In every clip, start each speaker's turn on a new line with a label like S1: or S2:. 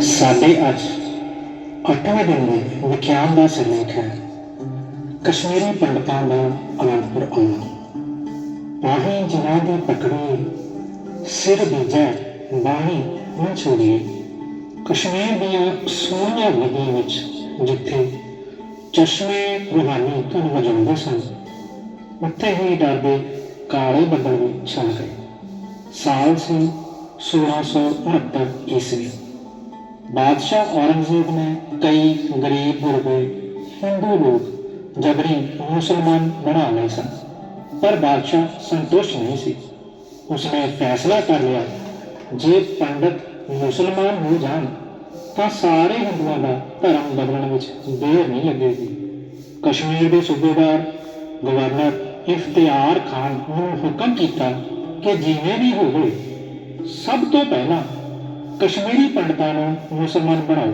S1: ਸਾਡੇ ਅੱਜ ਅੱਠਵੇਂ ਦਿਨ ਦੇ ਵਿਖਿਆਨ ਦਾ ਸਿਰਲੇਖ ਹੈ ਕਸ਼ਮੀਰੀ ਪੰਡਤਾਂ ਦਾ ਅਨੰਦਪੁਰ ਆਉਣਾ। ਆਹੀਂ ਜਿਨ੍ਹਾਂ ਦੀ ਪਕੜੀ, ਸਿਰ ਬੀਜੈ ਬਾਣੀ ਨਾ ਛੋੜੀਏ ਕਸ਼ਮੀਰ ਦੀਆਂ ਸੋਹਣੀਆਂ ਨਦੀਆਂ ਵਿੱਚ ਜਿੱਥੇ ਚਸ਼ਮੇ ਰੂਹਾਨੀ ਧੁਨ ਵਜਾਉਂਦੇ ਸਨ, ਉੱਥੇ ਹੀ ਡਰਦੇ ਕਾਲੇ ਬੱਦਲ ਵੀ ਛਾ ਗਏ। ਸਾਲ ਸੀ 1669 ਈਸਵੀ। ਬਾਦਸ਼ਾਹ ਔਰੰਗਜ਼ੇਬ ਨੇ ਕਈ ਗਰੀਬ ਗੁਰਬੇ ਹਿੰਦੂ ਲੋਕ ਜਬਰੀ ਮੁਸਲਮਾਨ ਬਣਾ ਲਏ ਸਨ, ਪਰ ਬਾਦਸ਼ਾਹ ਸੰਤੁਸ਼ਟ ਨਹੀਂ ਸੀ। ਉਸਨੇ ਫੈਸਲਾ ਕਰ ਲਿਆ, ਜੇ ਪੰਡਤ ਮੁਸਲਮਾਨ ਹੋ ਜਾਣ, ਤਾਂ ਸਾਰੇ ਹਿੰਦੂਆਂ ਦਾ ਧਰਮ ਬਦਲਣ ਵਿੱਚ ਦੇਰ ਨਹੀਂ ਲੱਗੇਗੀ। ਕਸ਼ਮੀਰ ਦੇ ਸੂਬੇਦਾਰ ਗਵਰਨਰ ਇਫਤਿਆਰ ਖਾਨ ਨੂੰ ਹੁਕਮ ਕੀਤਾ ਕਿ ਜਿਵੇਂ ਵੀ ਹੋਵੇ, ਸਭ ਤੋਂ ਪਹਿਲਾਂ ਕਸ਼ਮੀਰੀ ਪੰਡਤਾਂ ਨੂੰ ਮੁਸਲਮਾਨ ਬਣਾਓ।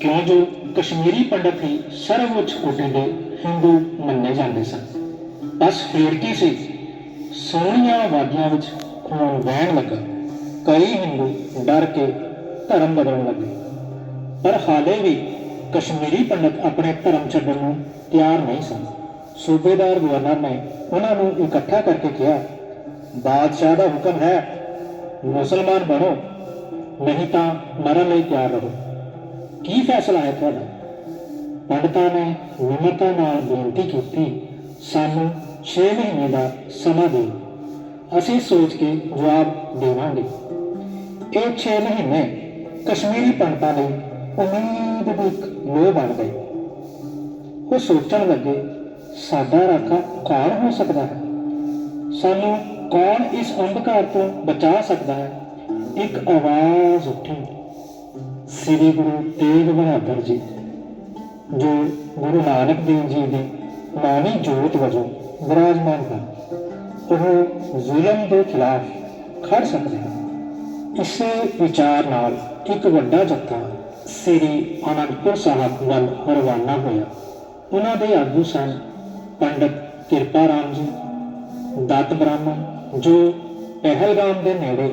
S1: ਕਿਉਂ ਜੋ ਕਸ਼ਮੀਰੀ ਪੰਡਤ ਹੀ ਸਰਵਉੱਚ ਕੋਟि ਦੇ ਹਿੰਦੂ ਮੰਨੇ ਜਾਂਦੇ ਸਨ। ਬਸ ਫੇਰ ਕੀ ਸੀ? ਸੋਹਣੀਆਂ ਵਾਦੀਆਂ ਵਿੱਚ ਖੂਨ ਵਹਿਣ ਲੱਗਾ। ਕਈ ਹਿੰਦੂ ਡਰ ਕੇ ਧਰਮ ਬਦਲਣ ਲੱਗੇ। ਪਰ ਹਾਲੇ ਵੀ ਕਸ਼ਮੀਰੀ ਪੰਡਤ ਆਪਣੇ ਧਰਮ ਛੱਡਣ ਨੂੰ ਤਿਆਰ ਨਹੀਂ ਸਨ। ਸੂਬੇਦਾਰ ਗਵਰਨਰ ਨੇ ਉਹਨਾਂ ਨੂੰ ਇਕੱਠਾ ਕਰਕੇ ਕਿਹਾ, ਬਾਦਸ਼ਾਹ ਦਾ ਹੁਕਮ ਹੈ, ਮੁਸਲਮਾਨ ਬਣੋ। ਨਹੀਂ ਤਾਂ ਮਰਨ ਲਈ ਤਿਆਰ ਰਹੋ। ਕੀ ਫੈਸਲਾ ਹੈ ਤੁਹਾਡਾ? ਪੰਡਤਾਂ ਨੇ ਨਿਮਰਤਾ ਨਾਲ ਬੇਨਤੀ ਕੀਤੀ, ਸਾਨੂੰ 6 ਮਹੀਨੇ ਦਾ ਸਮਾਂ ਦਿਓ। ਅਸੀਂ ਸੋਚ ਕੇ ਜਵਾਬ ਦੇਵਾਂਗੇ। ਇਹ 6 ਮਹੀਨੇ ਕਸ਼ਮੀਰੀ ਪੰਡਤਾਂ ਲਈ ਉਮੀਦ ਦੀ ਇੱਕ ਲੋਹ ਬਣ ਗਏ। ਉਹ ਸੋਚਣ ਲੱਗੇ, ਸਾਡਾ ਰਾਖਾ ਕੌਣ ਹੋ ਸਕਦਾ ਹੈ? ਸਾਨੂੰ ਕੌਣ ਇਸ ਅੰਧਕਾਰ ਤੋਂ ਬਚਾ ਸਕਦਾ ਹੈ? ਇੱਕ ਆਵਾਜ਼ ਉੱਠੀ। ਸ੍ਰੀ ਗੁਰੂ ਤੇਗ ਬਹਾਦਰ ਜੀ, ਜੋ ਗੁਰੂ ਨਾਨਕ ਦੇਵ ਜੀ ਦੀ ਮਾਨੀ ਜੋਤ ਵਜੋਂ ਵਿਰਾਜਮਾਨ ਹਨ, ਉਹ ਜ਼ੁਲਮ ਦੇ ਖਿਲਾਫ ਖੜ ਸਕਦੇ ਹਨ। ਇਸੇ ਵਿਚਾਰ ਨਾਲ ਇੱਕ ਵੱਡਾ ਜੱਥਾ ਸ੍ਰੀ ਅਨੰਦਪੁਰ ਸਾਹਿਬ ਵੱਲ ਰਵਾਨਾ ਹੋਇਆ। ਉਹਨਾਂ ਦੇ ਆਗੂ ਸਨ ਪੰਡਤ ਕਿਰਪਾ ਰਾਮ ਜੀ, ਦਤ ਬ੍ਰਾਹਮਣ ਜੋ ਪਹਿਲਗਾਮ ਦੇ ਨੇੜੇ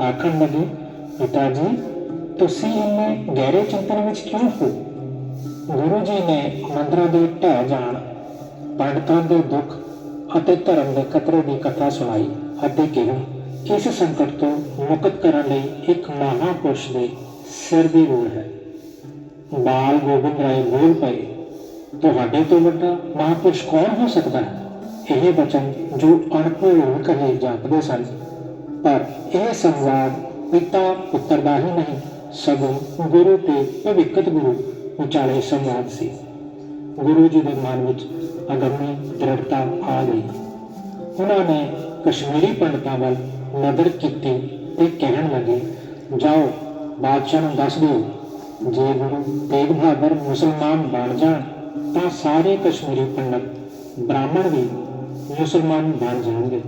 S1: ਆਖਣ ਲੱਗੇ ਪਿਤਾ ਜੀ ਤੁਸੀਂ ਇੰਨੇ ਗਹਿਰੇ ਚਿੰਤਨ ਵਿੱਚ ਕਿਉਂ ਹੋ? ਗੁਰੂ ਜੀ ਨੇ ਮੰਦਰਾਂ ਦੇ ਢਹਿ ਜਾਣ, ਪੰਡਤਾਂ ਦੇ ਦੁੱਖ ਅਤੇ ਧਰਮ ਦੇ ਖਤਰੇ ਦੀ ਕਥਾ ਸੁਣਾਈ ਅਤੇ ਕਿਹਾ, ਇਸ ਸੰਕਟ ਤੋਂ ਮੁਕਤ ਕਰਨ ਲਈ ਇੱਕ ਮਹਾਪੁਰਸ਼ ਦੇ ਸਿਰ ਦੀ ਲੋੜ ਹੈ। ਬਾਲ ਗੋਬਿੰਦ ਰਾਏ ਬੋਲ ਪਏ, ਤੁਹਾਡੇ ਤੋਂ ਵੱਡਾ ਮਹਾਪੁਰਸ਼ ਕੌਣ ਹੋ ਸਕਦਾ ਹੈ? ਇਹ ਬਚਨ ਜੋ ਅਣਭੂਲ ਕਹੇ ਜਾਪਦੇ ਸਨ। ਪਰ ਇਹ ਸੰਵਾਦ ਪਿਤਾ ਪੁੱਤਰ ਦਾ ਹੀ ਨਹੀਂ, ਸਗੋਂ ਗੁਰੂ ਤੇ ਭਵਿੱਖਤ ਗੁਰੂ ਵਿਚਾਲੇ ਸੰਵਾਦ ਸੀ। ਗੁਰੂ ਜੀ ਦੇ ਮਨ ਵਿੱਚ ਅਗੰਮੀ ਦ੍ਰਿੜਤਾ ਆ ਗਈ। ਉਹਨਾਂ ਨੇ ਕਸ਼ਮੀਰੀ ਪੰਡਤਾਂ ਵੱਲ ਨਜ਼ਰ ਕੀਤੀ ਤੇ ਕਹਿਣ ਲੱਗੇ, ਜਾਓ, ਬਾਦਸ਼ਾਹ ਨੂੰ ਦੱਸ ਦਿਓ, ਜੇ ਗੁਰੂ ਤੇਗ ਬਹਾਦਰ ਮੁਸਲਮਾਨ ਬਣ ਜਾਣ, ਤਾਂ ਸਾਰੇ ਕਸ਼ਮੀਰੀ ਪੰਡਤ ਬ੍ਰਾਹਮਣ ਵੀ ਮੁਸਲਮਾਨ ਬਣ ਜਾਣਗੇ।